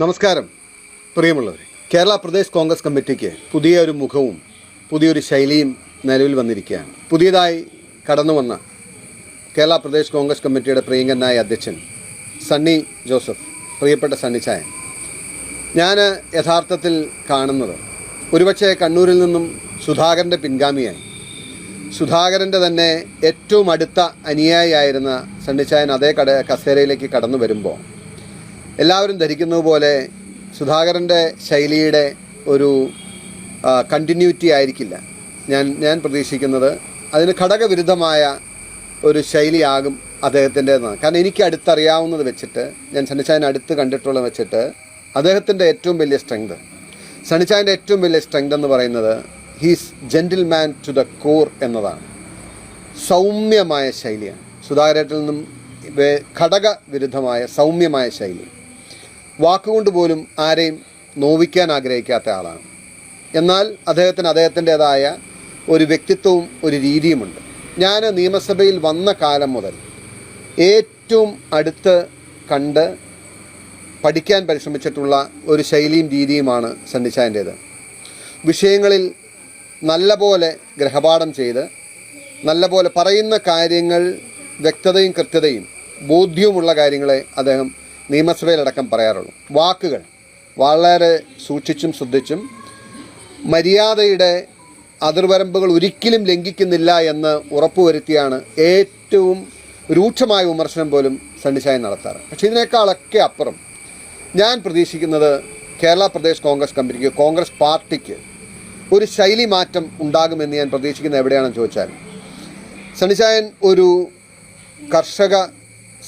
നമസ്കാരം. പ്രിയമുള്ളവരെ കേരള പ്രദേശ് കോൺഗ്രസ് കമ്മിറ്റിക്ക് പുതിയ ഒരു മുഖവും പുതിയൊരു ശൈലിയും നിലവിൽ വന്നിരിക്കുകയാണ്. പുതിയതായി കടന്നു വന്ന കേരള പ്രദേശ് കോൺഗ്രസ് കമ്മിറ്റിയുടെ പ്രിയങ്കനായ അധ്യക്ഷൻ സണ്ണി ജോസഫ് പ്രിയപ്പെട്ട സണ്ണി ചായൻ. ഞാൻ യഥാർത്ഥത്തിൽ കാണുന്നത് ഒരുപക്ഷെ കണ്ണൂരിൽ നിന്നും സുധാകരന്റെ പിൻഗാമിയായി. സുധാകരന്റെ തന്നെ ഏറ്റവും അടുത്ത അനുയായിയായിരുന്ന സണ്ണിച്ചായൻ അതേ കട കസേരയിലേക്ക് കടന്നു വരുമ്പോൾ എല്ലാവരും ധരിക്കുന്നത് പോലെ സുധാകരന്റെ ശൈലിയുടെ ഒരു കണ്ടിന്യൂറ്റി ആയിരിക്കില്ല. ഞാൻ ഞാൻ പ്രതീക്ഷിക്കുന്നത് അതിന് ഘടകവിരുദ്ധമായ ഒരു ശൈലിയാകും അദ്ദേഹത്തിന്റെതെന്നാണ് കാരണം എനിക്ക് അടുത്തറിയാവുന്നത് വെച്ചിട്ട് ഞാൻ സണ്ണിച്ചായനെ അടുത്ത് കണ്ടിട്ടുള്ളത് വെച്ചിട്ട് അദ്ദേഹത്തിന്റെ ഏറ്റവും വലിയ സ്ട്രെങ്ത് സണ്ണിച്ചായന്റെ ഏറ്റവും വലിയ സ്ട്രെങ്ത് എന്ന് പറയുന്നത് he's gentleman to the core എന്നതാണ്. സൗമ്യമായ ശൈലിയാണ്. സുധാകരേട്ടിൽ നിന്നും ഘടകവിരുദ്ധമായ ഘടക വിരുദ്ധമായ സൗമ്യമായ ശൈലി. വാക്കുകൊണ്ട് പോലും ആരെയും നോവിക്കാൻ ആഗ്രഹിക്കാത്ത ആളാണ്. എന്നാൽ അദ്ദേഹത്തിന് അദ്ദേഹത്തിന്റെതായ ഒരു വ്യക്തിത്വവും ഒരു രീതിയുമുണ്ട്. ഞാൻ നിയമസഭയിൽ വന്ന കാലം മുതൽ ഏറ്റവും അടുത്ത് കണ്ട് പഠിക്കാൻ പരിശ്രമിച്ചിട്ടുള്ള ഒരു ശൈലിയും രീതിയുമാണ് സണ്ണിച്ചായന്റേത് വിഷയങ്ങളിൽ നല്ലപോലെ ഗ്രഹപാഠം ചെയ്ത് നല്ലപോലെ പറയുന്ന കാര്യങ്ങൾ വ്യക്തതയും കൃത്യതയും ബോധ്യവുമുള്ള കാര്യങ്ങളെ അദ്ദേഹം നിയമസഭയിലടക്കം പറയാറുള്ളൂ. വാക്കുകൾ വളരെ സൂക്ഷിച്ചും ശ്രദ്ധിച്ചും മര്യാദയുടെ അതിർവരമ്പുകൾ ഒരിക്കലും ലംഘിക്കുന്നില്ല എന്ന് ഉറപ്പുവരുത്തിയാണ് ഏറ്റവും രൂക്ഷമായ വിമർശനം പോലും സണ്ണിശായി നടത്താറ്. പക്ഷേ ഇതിനേക്കാളൊക്കെ അപ്പുറം ഞാൻ പ്രതീക്ഷിക്കുന്നത് കേരള പ്രദേശ് കോൺഗ്രസ് കമ്മിറ്റിക്ക് കോൺഗ്രസ് പാർട്ടിക്ക് ഒരു ശൈലി മാറ്റം ഉണ്ടാകുമെന്ന് ഞാൻ പ്രതീക്ഷിക്കുന്നത് എവിടെയാണെന്ന് ചോദിച്ചാൽ സണ്ണിശായൻ ഒരു കർഷക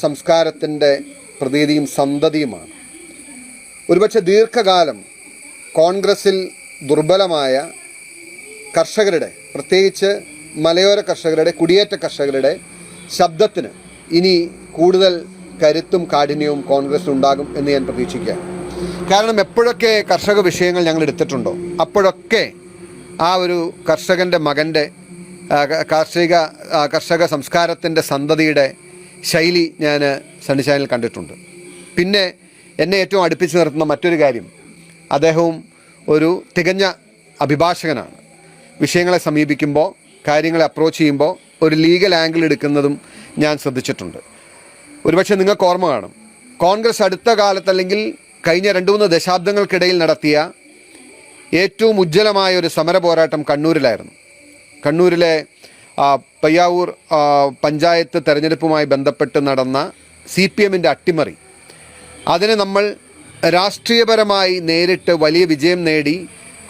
സംസ്കാരത്തിന്റെ പ്രതീതിയും സന്തതിയുമാണ്. ഒരുപക്ഷെ ദീർഘകാലം കോൺഗ്രസിൽ ദുർബലമായ കർഷകരുടെ പ്രത്യേകിച്ച് മലയോര കർഷകരുടെ കുടിയേറ്റ കർഷകരുടെ ശബ്ദത്തിന് ഇനി കൂടുതൽ കരുത്തും കാഠിന്യവും കോൺഗ്രസ് ഉണ്ടാകും എന്ന് ഞാൻ പ്രതീക്ഷിക്കുകയാണ്. കാരണം എപ്പോഴൊക്കെ കർഷക വിഷയങ്ങൾ ഞങ്ങൾ എടുത്തിട്ടുണ്ടോ അപ്പോഴൊക്കെ ആ ഒരു കർഷകന്റെ മകന്റെ കാർഷിക കർഷക സംസ്കാരത്തിന്റെ സന്തതിയുടെ ശൈലി ഞാൻ സണ്ണി ചാനൽ കണ്ടിട്ടുണ്ട്. പിന്നെ എന്നെ ഏറ്റവും അടുപ്പിച്ച് നിർത്തുന്ന മറ്റൊരു കാര്യം അദ്ദേഹവും ഒരു തികഞ്ഞ അഭിഭാഷകനാണ്. വിഷയങ്ങളെ സമീപിക്കുമ്പോൾ കാര്യങ്ങളെ അപ്രോച്ച് ചെയ്യുമ്പോൾ ഒരു ലീഗൽ ആംഗിൾ എടുക്കുന്നതും ഞാൻ ശ്രദ്ധിച്ചിട്ടുണ്ട്. ഒരുപക്ഷെ നിങ്ങൾക്ക് ഓർമ്മ കാണും. കോൺഗ്രസ് അടുത്ത കാലത്തല്ലെങ്കിൽ കഴിഞ്ഞ രണ്ട് മൂന്ന് ദശാബ്ദങ്ങൾക്കിടയിൽ നടത്തിയ ഏറ്റവും ഉജ്ജ്വലമായ ഒരു സമര പോരാട്ടം കണ്ണൂരിലായിരുന്നു. കണ്ണൂരിലെ പയ്യാവൂർ പഞ്ചായത്ത് തെരഞ്ഞെടുപ്പുമായി ബന്ധപ്പെട്ട് നടന്ന സി പി എമ്മിന്റെ അട്ടിമറി. അതിനെ നമ്മൾ രാഷ്ട്രീയപരമായി നേരിട്ട് വലിയ വിജയം നേടി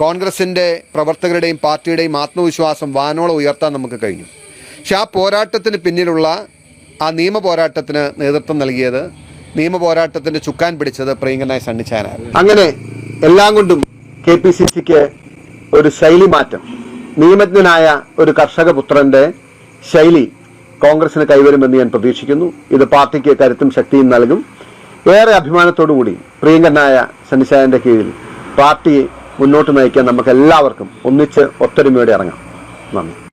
കോൺഗ്രസിന്റെ പ്രവർത്തകരുടെയും പാർട്ടിയുടെയും ആത്മവിശ്വാസം വാനോളം ഉയർത്താൻ നമുക്ക് കഴിഞ്ഞു. പക്ഷെ ആ പോരാട്ടത്തിന് പിന്നിലുള്ള ആ നിയമ പോരാട്ടത്തിന് നേതൃത്വം നൽകിയത് നിയമ പോരാട്ടത്തിന്റെ ചുക്കാൻ പിടിച്ചത് പ്രിയങ്കനായ സണ്ണിച്ചാനായിരുന്നു അങ്ങനെ എല്ലാം കൊണ്ടും കെ പി സി സിക്ക് ഒരു ശൈലി മാറ്റം. നിയമജ്ഞനായ ഒരു കർഷക പുത്രന്റെ ശൈലി കോൺഗ്രസിന് കൈവരുമെന്ന് ഞാൻ പ്രതീക്ഷിക്കുന്നു. ഇത് പാർട്ടിക്ക് കരുത്തും ശക്തിയും നൽകും. ഏറെ അഭിമാനത്തോടുകൂടി പ്രിയങ്കരനായ സന്നിശായന്റെ കീഴിൽ പാർട്ടിയെ മുന്നോട്ട് നയിക്കാൻ നമുക്ക് എല്ലാവർക്കും ഒന്നിച്ച് ഒത്തൊരുമയോടെ ഇറങ്ങാം. നന്ദി.